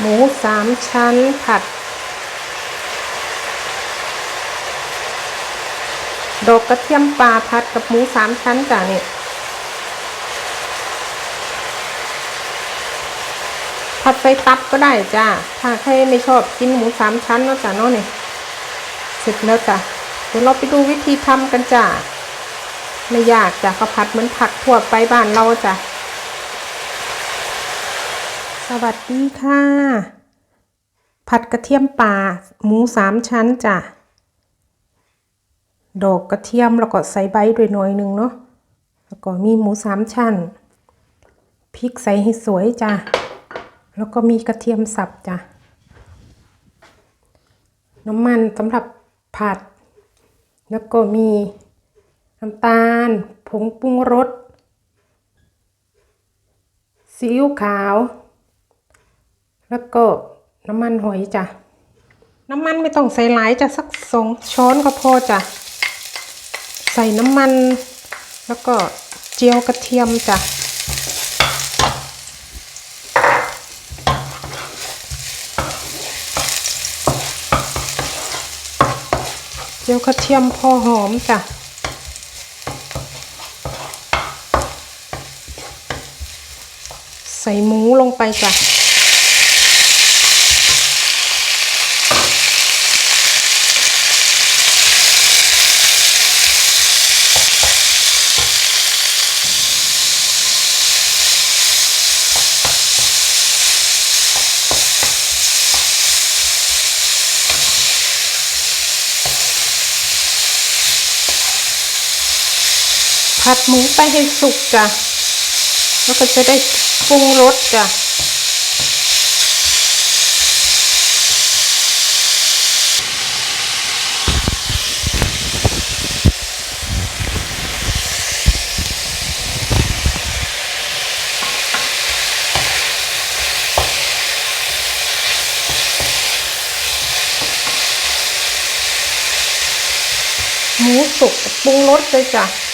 หมูสามชั้นผัด ดอกกระเทียมปลาผัดกับหมูสามชั้นจ้ะเนี่ยผัดใส่ตับก็ได้จ้ะถ้าใครไม่ชอบกินหมูสามชั้นเนาะจ้ะเนาะเนี่ยเสร็จแล้วจ้ะ เดี๋ยวเราไปดูวิธีทำกันจ้ะ ไม่ยากจ้ะก็ผัดเหมือนผักทั่วไปบ้านเราจ้ะ สวัสดีค่ะ ผัดกระเทียมป่าหมูสามชั้นจ้ะ ดอกกระเทียมแล้วก็ใส่ใบด้วยหน่อยหนึงเนาะ แล้วก็มีหมูสามชั้น พริกใส่ให้สวยจ้ะ แล้วก็มีกระเทียมสับจ้ะ น้ำมันสำหรับผัด แล้วก็มีน้ำตาล ผงปรุงรสซีอิ๊วขาว แล้วก็น้ำมันหอยจ้ะ น้ำมันไม่ต้องใส่หลายจ้ะสักสองช้อนก็พอจ้ะ ใส่น้ำมัน แล้วก็เจียวกระเทียมจ้ะเจียวกระเทียมพอหอมจ้ะใส่หมูลงไปจ้ะ ผัดหมูไปให้สุกจ้ะ แล้วก็จะได้ปรุงรสจ้ะหมูสุกปรุงรสเลยจ้ะ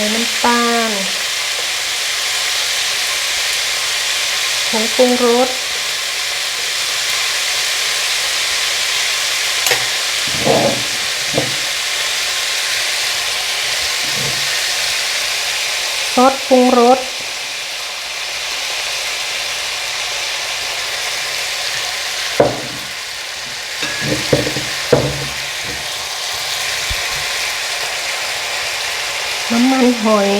ส่น้ำตาลผงปรุงรสซอสปรุงรส น้ำมัน หอย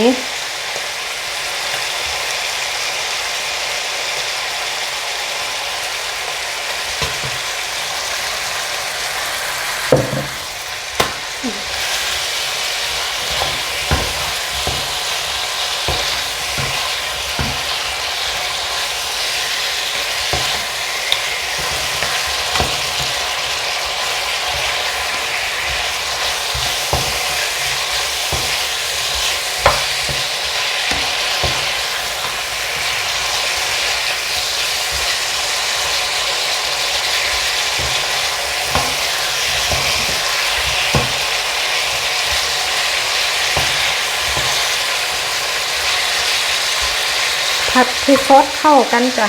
ผัดให้ซอสเข้ากันจ้ะ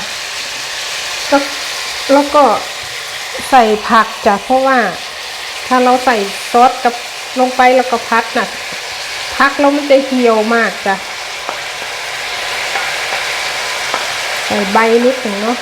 แล้วแล้วก็ใส่ผักจ้ะเพราะว่า ถ้าเราใส่ซอสกับลงไปแล้วก็พัดน่ะพักแล้วมันจะเหี่ยวมากจ้ะใส่ใบนิดหนึ่งเนาะ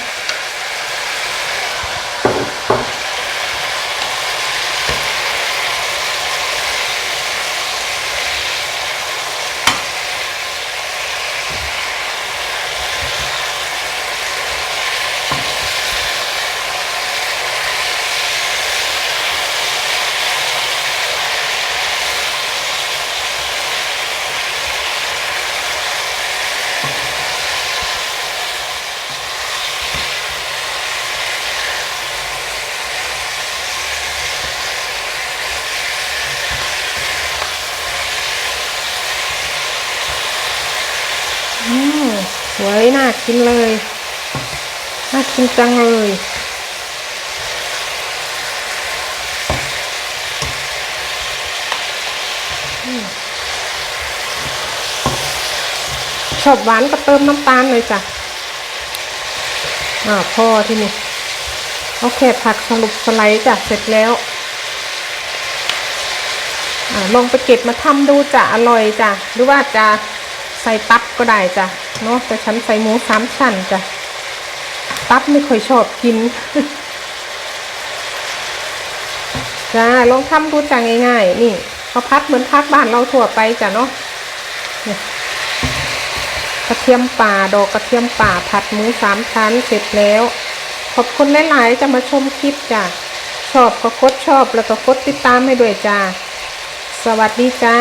อืมสว ยน่ากินเลย น่ากินจังเลยใอบหวานก็เติมน้ำตาลเลยจ้ะอ่าพ่อที่นี่โอเคผักสรุปสไลด์จ้ะเสร็จแล้วอลองไปเก็บมาทำดูจ้ะอร่อยจ้ะหรือว่าจะ ส่ตับก็ได้จ้ะเนาะแต่ฉันใส่หมูสามชั้นจ้ะตับไม่ค่อยชอบกินจ้าลองทำดูจ้ะง่ายๆ นี่เขาพัดเหมือนพัดบ้านเราทั่วไปจ้ะเนาะกระเทียมป่าดอกกระเทียมป่าผัดหมูสามชั้นเสร็จแล้ว ขอบคุณหลายๆจะมาชมคลิปจ้ะชอบก็กดชอบแล้วก็กดติดตามให้ด้วยจ้าสวัสดีจ้า